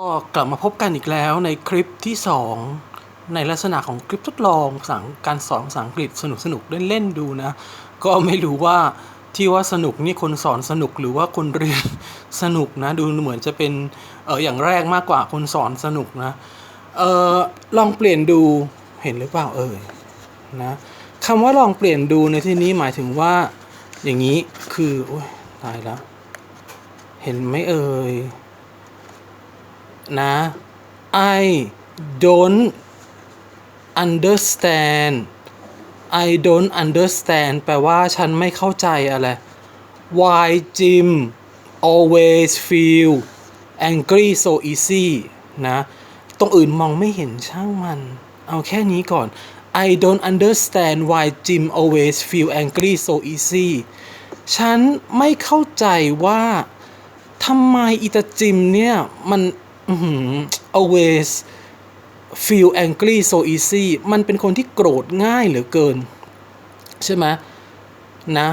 ก็กลับมาพบกันอีกแล้วในคลิปที่ 2 ในลักษณะของคลิปทดลองภาษาการสอนภาษาอังกฤษสนุกสนุกๆเล่นๆดูนะ ก็ไม่รู้ว่าที่ว่าสนุกนี่คนสอนสนุกหรือว่าคนเรียนสนุกนะ ดูเหมือนจะเป็นเอออย่างแรกมากกว่าคนสอนสนุกนะเออลองเปลี่ยนดูเห็นหรือเปล่าเอ่ยนะคำว่าลองเปลี่ยนดูในที่นี้หมายถึงว่าอย่างนี้คือโอ้ยตายแล้ว เห็นไหมเอ่ย นะ I don't understand I don't understand แปลว่าฉันไม่เข้าใจอะไร Why Jim always feel angry so easy นะ ตรงอื่นมองไม่เห็นช่างมัน เอาแค่นี้ก่อน I don't understand why Jim always feel angry so easy ฉันไม่เข้าใจว่าทำไมอีตาจิมเนี่ย มัน always feel angry so easy มันเป็นคนที่โกรธง่ายเหลือเกิน ใช่ไหมนะ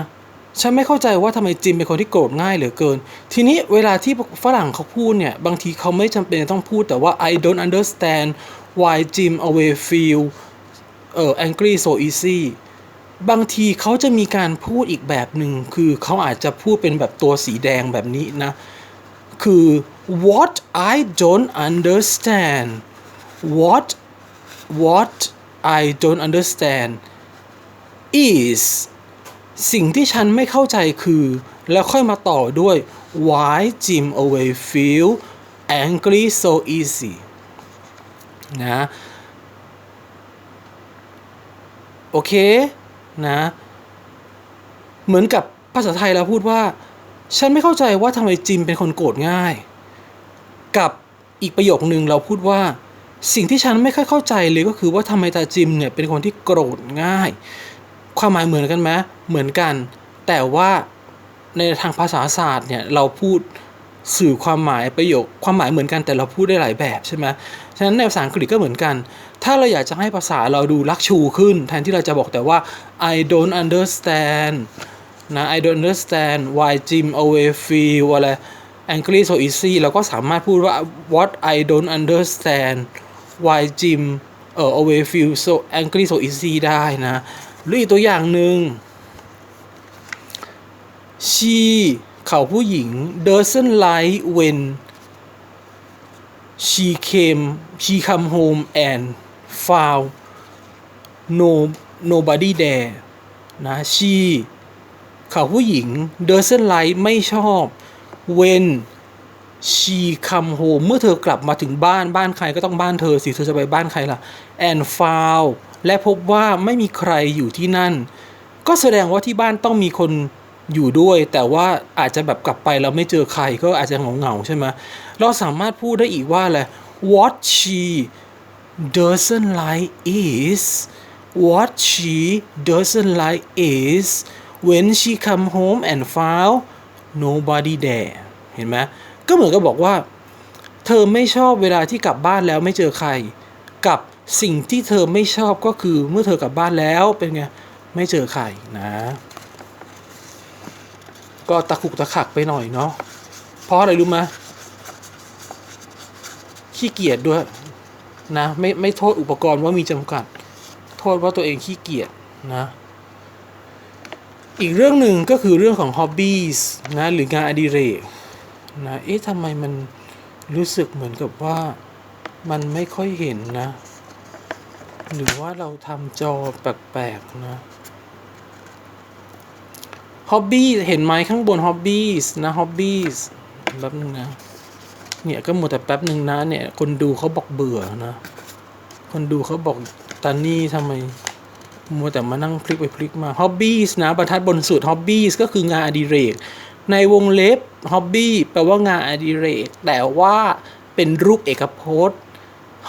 ฉันไม่เข้าใจว่าทำไมจิมเป็นคนที่โกรธง่ายเหลือเกิน ทีนี้เวลาที่ฝรั่งเขาพูดเนี่ย บางทีเขาไม่จำเป็นต้องพูดแต่ว่า I don't understand why Jim always feel เอ่อ angry so easy บางทีเขาจะมีการพูดอีกแบบหนึ่งคือเขาอาจจะพูดเป็นแบบตัวสีแดงแบบนี้นะ คือ what I don't understand what what I don't understand is สิ่งที่ฉันไม่เข้าใจคือ แล้วค่อยมาต่อด้วย why Jim always feel angry so easy นะโอเคนะเหมือนกับภาษาไทยเราพูดว่า ฉันไม่เข้าใจว่าทำไมจิมเป็นคนโกรธง่าย กับอีกประโยคนึงเราพูดว่า สิ่งที่ฉันไม่ค่อยเข้าใจเลยก็คือว่าทำไมตาจิมเนี่ยเป็นคนที่โกรธง่าย ความหมายเหมือนกันไหมเหมือนกัน แต่ว่าในทางภาษาศาสตร์เนี่ยเราพูดสื่อความหมายประโยคความหมายเหมือนกันแต่เราพูดได้หลายแบบใช่ไหมฉะนั้นในภาษาอังกฤษก็เหมือนกัน ถ้าเราอยากจะให้ภาษาเราดูลักชูขึ้น แทนที่เราจะบอกแต่ว่า I don't understand นะ I don't understand why Jim away feel อะไร angry so easy เราก็สามารถพูดว่า what I don't understand why Jim เอ่อ always feel so angry so easy ได้นะ หรืออีกตัวอย่างหนึ่ง she เขาผู้หญิง doesn't like when she came she come home and found no nobody there นะ she เขาผู้หญิง doesn't like ไม่ชอบ when she come home เมื่อเธอกลับมาถึงบ้านบ้านใครก็ต้องบ้านเธอสิเธอจะไปบ้านใครล่ะ and found และพบว่าไม่มีใครอยู่ที่นั่น ก็แสดงว่าที่บ้านต้องมีคนอยู่ด้วย แต่ว่าอาจจะแบบกลับไปแล้วไม่เจอใครก็อาจจะเหงาๆใช่ไหมเราสามารถพูดได้อีกว่าอะไร what she doesn't like is what she doesn't like is when she come home and found nobody there เห็นไหมก็เหมือนกับบอกว่า เธอไม่ชอบเวลาที่กลับบ้านแล้วไม่เจอใคร กับสิ่งที่เธอไม่ชอบก็คือเมื่อเธอกลับบ้านแล้วเป็นไง ไม่เจอใครนะ ก็ตะขุกตะขักไปหน่อยเนาะเพราะอะไรรู้ไหมขี้เกียจด้วยนะไม่ไม่โทษอุปกรณ์ว่ามีจำกัด โทษว่าตัวเองขี้เกียจนะ อีกเรื่องหนึ่งก็คือเรื่องของ hobbies นะหรืองานอดิเรกนะเอ๊ะทำไมมันรู้สึกเหมือนกับว่ามันไม่ค่อยเห็นนะ หรือว่าเราทำจอแปลกๆนะ hobby เห็นไหมข้างบน hobbies นะ hobbies แป๊บนึงนะ เนี่ยก็หมัวแต่แป๊บหนึ่งนะเนี่ย คนดูเขาบอกเบื่อนะ คนดูเขาบอกตานี่ทำไม มัวแต่มานั่งพลิกไปพลิกมา hobbies นะบรรทัดบนสุด hobbies ก็คืองานอดิเรก ในวงเล็บ hobby แปลว่างานอดิเรก แต่ว่าเป็นรูปเอกพจน์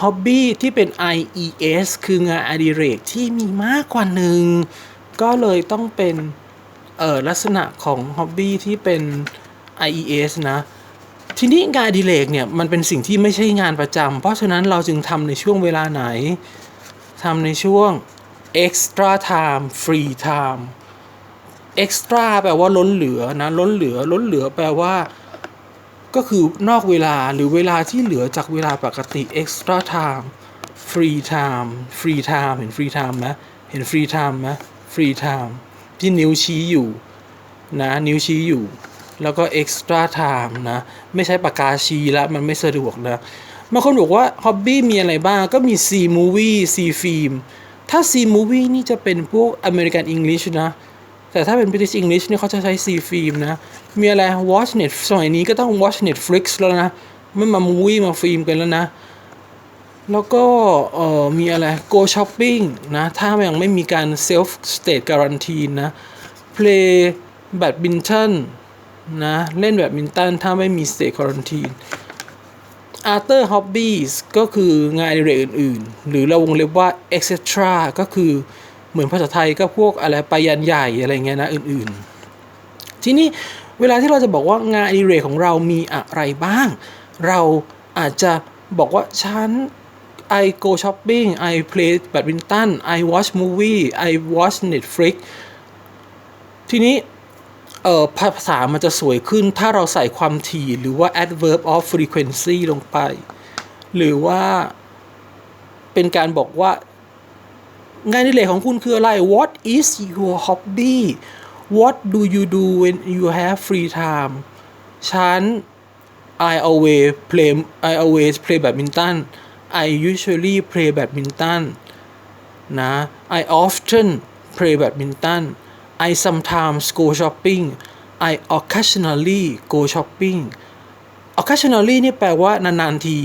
hobby ที่เป็น IES คืองานอดิเรกที่มีมากกว่าหนึ่ง ก็เลยต้องเป็นเอ่อลักษณะของ hobby ที่เป็น IES นะทีนี้งานอดิเรกเนี่ยมันเป็นสิ่งที่ไม่ใช่งานประจำเพราะฉะนั้นเราจึงทำในช่วงเวลาไหนทำในช่วง extra time free time extra แปลว่าล้นเหลือนะ ล้นเหลือ ล้นเหลือแปลว่า ก็คือนอกเวลาหรือเวลาที่เหลือจากเวลาปกติ extra time free time free time เห็น free time ไหมเห็น free time ไหม free time ที่นิ้วชี้อยู่นะ นิ้วชี้อยู่ แล้วก็ extra time นะ ไม่ใช้ปากกาชี้แล้วมันไม่สะดวกนะบางคนบอกว่าฮ็อบบี้มีอะไรบ้าง ก็มี see movie see film ถ้า see movie นี่จะเป็นพวก American English นะ แต่ถ้าเป็น British English เนี่ยเขาจะใช้ see film นะ มีอะไร watch net สมัยนี้ก็ต้อง watch Netflix แล้วนะ ไม่มา movie มาฟิล์มกันแล้วนะ แล้วก็เอ่อมีอะไร go shopping นะ ถ้ายังไม่มีการ self state guarantee นะ play badminton นะ เล่นแบดมินตันถ้าไม่มี state quarantine other hobbies ก็คืองานอิเรกอื่น ๆ หรือเราวงเล็บว่า etc ก็คือเหมือนภาษาไทยก็พวกอะไรไปยันใหญ่อะไรเงี้ยนะอื่นๆ ทีนี้เวลาที่เราจะบอกว่างานอดิเรกของเรามีอะไรบ้าง เราอาจจะบอกว่าฉัน I go shopping I play badminton I watch movie I watch Netflix ทีนี้ เอ่อภาษามันจะสวยขึ้น ถ้าเราใส่ความถี่หรือว่า adverb of frequency ลงไป หรือว่าเป็นการบอกว่างานอดิเรกของคุณคืออะไร What is your hobby What do you do when you have free time ฉัน I always play I always play badminton I usually play badminton นะ I often play badminton I sometimes go shopping I occasionally go shopping occasionally นี่แปลว่านานๆที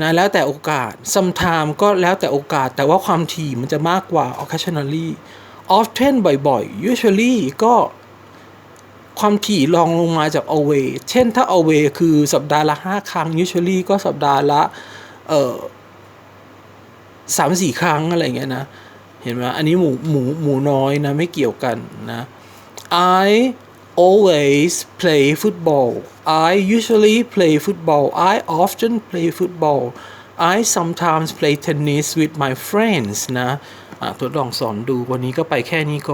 นะแล้วแต่โอกาส Sometimes ก็แล้วแต่โอกาส แต่ว่าความถี่มันจะมากกว่า occasionally often บ่อยๆ usually ก็ความถี่รองลงมาจาก always เช่นถ้า always คือสัปดาห์ละ 5 ครั้ง usually ก็สัปดาห์ละ เอ่อสามสี่ครั้งอะไรเงี้ยนะ เห็นไหมอันนี้หมูหมูหมูน้อยนะ ไม่เกี่ยวกันนะ I always play football I usually play football I often play football I sometimes play tennis with my friends นะะทดลองสอนดูวันนี้ก็ไปแค่นี้ก่อน